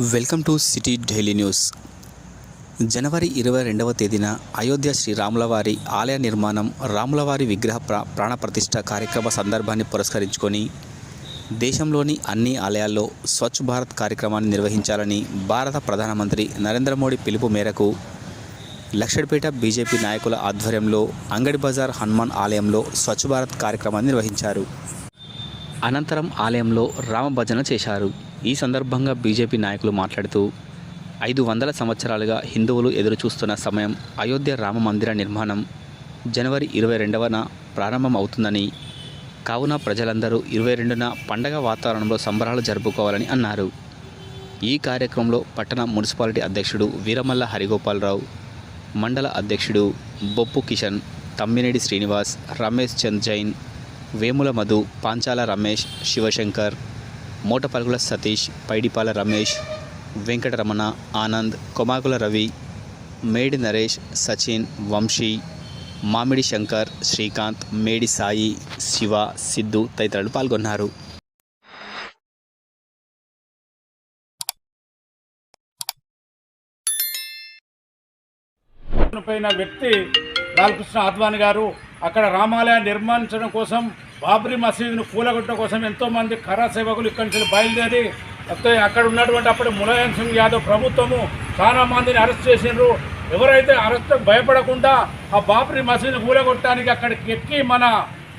Welcome to City Daily News. జనవరి ఇరవై రెండవ తేదీన అయోధ్య శ్రీ రాములవారి ఆలయ నిర్మాణం రాములవారి విగ్రహ ప్రా ప్రాణప్రతిష్ఠ కార్యక్రమ సందర్భాన్ని పురస్కరించుకొని దేశంలోని అన్ని ఆలయాల్లో స్వచ్ఛ భారత్ కార్యక్రమాన్ని నిర్వహించాలని భారత ప్రధానమంత్రి నరేంద్ర మోడీ పిలుపు మేరకు లక్షడిపేట బీజేపీ నాయకుల ఆధ్వర్యంలో అంగడి బజార్ హనుమాన్ ఆలయంలో స్వచ్ఛ భారత్ కార్యక్రమాన్ని నిర్వహించారు. అనంతరం ఆలయంలో రామభజన చేశారు. ఈ సందర్భంగా బీజేపీ నాయకులు మాట్లాడుతూ ఐదు వందల సంవత్సరాలుగా హిందువులు ఎదురుచూస్తున్న సమయం అయోధ్య రామ మందిర నిర్మాణం జనవరి ఇరవై రెండవన ప్రారంభం అవుతుందని కావున ప్రజలందరూ ఇరవై రెండున పండగ వాతావరణంలో సంబరాలు జరుపుకోవాలని అన్నారు. ఈ కార్యక్రమంలో పట్టణ మున్సిపాలిటీ అధ్యక్షుడు వీరమల్ల హరిగోపాలరావు మండల అధ్యక్షుడు బొప్పు కిషన్ తమ్మినేడి శ్రీనివాస్ రమేష్ చంద్ జైన్ వేముల మధు పాంచాల రమేష్ శివశంకర్ మూటపలుగుల సతీష్ పైడిపాల రమేష్ వెంకటరమణ ఆనంద్ కొమాకుల రవి మేడి నరేష్ సచిన్ వంశీ మామిడి శంకర్ శ్రీకాంత్ మేడి సాయి శివ సిద్ధు తదితరులు పాల్గొన్నారు. వ్యక్తి బాలకృష్ణ ఆద్వాని గారు అక్కడ రామాలయం నిర్మించడం కోసం బాబ్రీ మసీదును పూలగొట్ట కోసం ఎంతో మంది కరా సేవకులు ఇక్కడి నుంచి బయలుదేరి అక్కడ ఉన్నటువంటి అప్పుడు ములాయం సింగ్ యాదవ్ ప్రభుత్వము చాలా మందిని అరెస్ట్ చేసిండ్రు. ఎవరైతే అరెస్ట్ భయపడకుండా ఆ బాబ్రీ మసీదును కూలగొట్టడానికి అక్కడికి ఎక్కి మన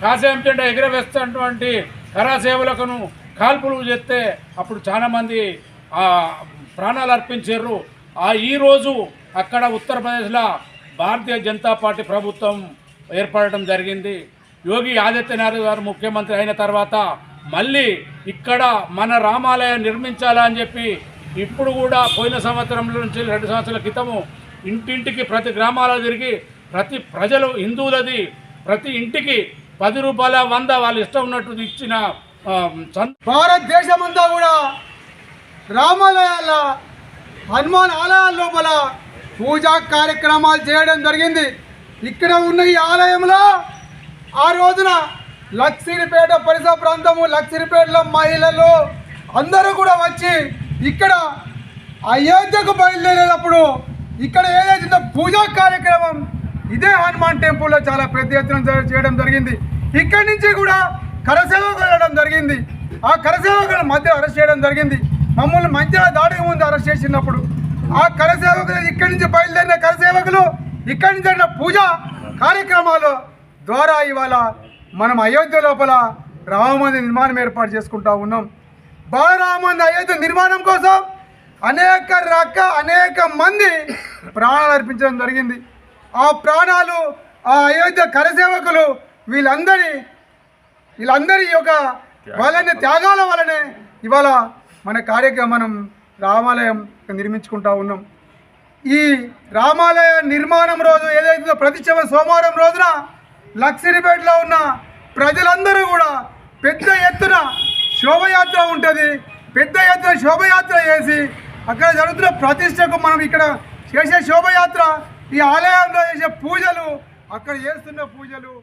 కాసేం జెండా ఎగిరవేస్తున్నటువంటి కరా సేవలకును కాల్పులు చేస్తే అప్పుడు చాలా మంది ప్రాణాలు అర్పించారు ఆ ఈరోజు అక్కడ ఉత్తరప్రదేశ్లో భారతీయ జనతా పార్టీ ప్రభుత్వం ఏర్పడటం జరిగింది. యోగి ఆదిత్యనాథ్ గారు ముఖ్యమంత్రి అయిన తర్వాత మళ్ళీ ఇక్కడ మన రామాలయం నిర్మించాలా అని చెప్పి ఇప్పుడు కూడా పోయిన సంవత్సరం నుంచి రెండు సంవత్సరాల క్రితము ఇంటింటికి ప్రతి గ్రామాలలో తిరిగి ప్రతి ప్రజలు హిందువులది ప్రతి ఇంటికి పది రూపాయల వంద వాళ్ళు ఇష్టం ఉన్నట్టు ఇచ్చిన భారతదేశం అంతా భారతదేశమంతా కూడా రామాలయాల హనుమాన్ ఆలయాల లోపల పూజా కార్యక్రమాలు చేయడం జరిగింది. ఇక్కడ ఉన్న ఈ ఆలయంలో ఆ రోజున లక్సిరిపేట పరిసర ప్రాంతము లక్సిరిపేటలో మహిళలు అందరూ కూడా వచ్చి ఇక్కడ అయోధ్యకు బయలుదేరేటప్పుడు ఇక్కడ ఏదైతే పూజా కార్యక్రమం ఇదే హనుమాన్ టెంపుల్లో చాలా పెద్ద ఎత్తున చేయడం జరిగింది. ఇక్కడి నుంచి కూడా కరసేవకులు వెళ్ళడం జరిగింది. ఆ కరసేవకుల మధ్య అరెస్ట్ చేయడం జరిగింది. మమ్మల్ని మంచిగా దాడికి ముందు అరెస్ట్ చేసినప్పుడు ఆ కరసేవకులు ఇక్కడి నుంచి బయలుదేరిన కరసేవకులు ఇక్కడి నుంచి పూజ కార్యక్రమాలు ద్వారా ఇవాళ మనం అయోధ్య లోపల రామమందిర నిర్మాణం ఏర్పాటు చేసుకుంటా ఉన్నాం. బాలరామంది అయోధ్య నిర్మాణం కోసం అనేక రక అనేక మంది ప్రాణాలు అర్పించడం జరిగింది. ఆ ప్రాణాలు ఆ అయోధ్య కరసేవకులు వీళ్ళందరి వీళ్ళందరి యొక్క వాళ్ళని త్యాగాల వలనే ఇవాళ మన కార్యక్రమం రామాలయం నిర్మించుకుంటా ఉన్నాం. ఈ రామాలయ నిర్మాణం రోజు ఏదైతే ప్రతిష్టమ సోమవారం రోజున లక్సిరిపేటలో ఉన్న ప్రజలందరూ కూడా పెద్ద ఎత్తున శోభయాత్ర ఉంటుంది. పెద్ద ఎత్తున శోభయాత్ర చేసి అక్కడ జరుగుతున్న ప్రతిష్టకు మనం ఇక్కడ చేసే శోభయాత్ర ఈ ఆలయంలో చేసే పూజలు అక్కడ చేస్తున్న పూజలు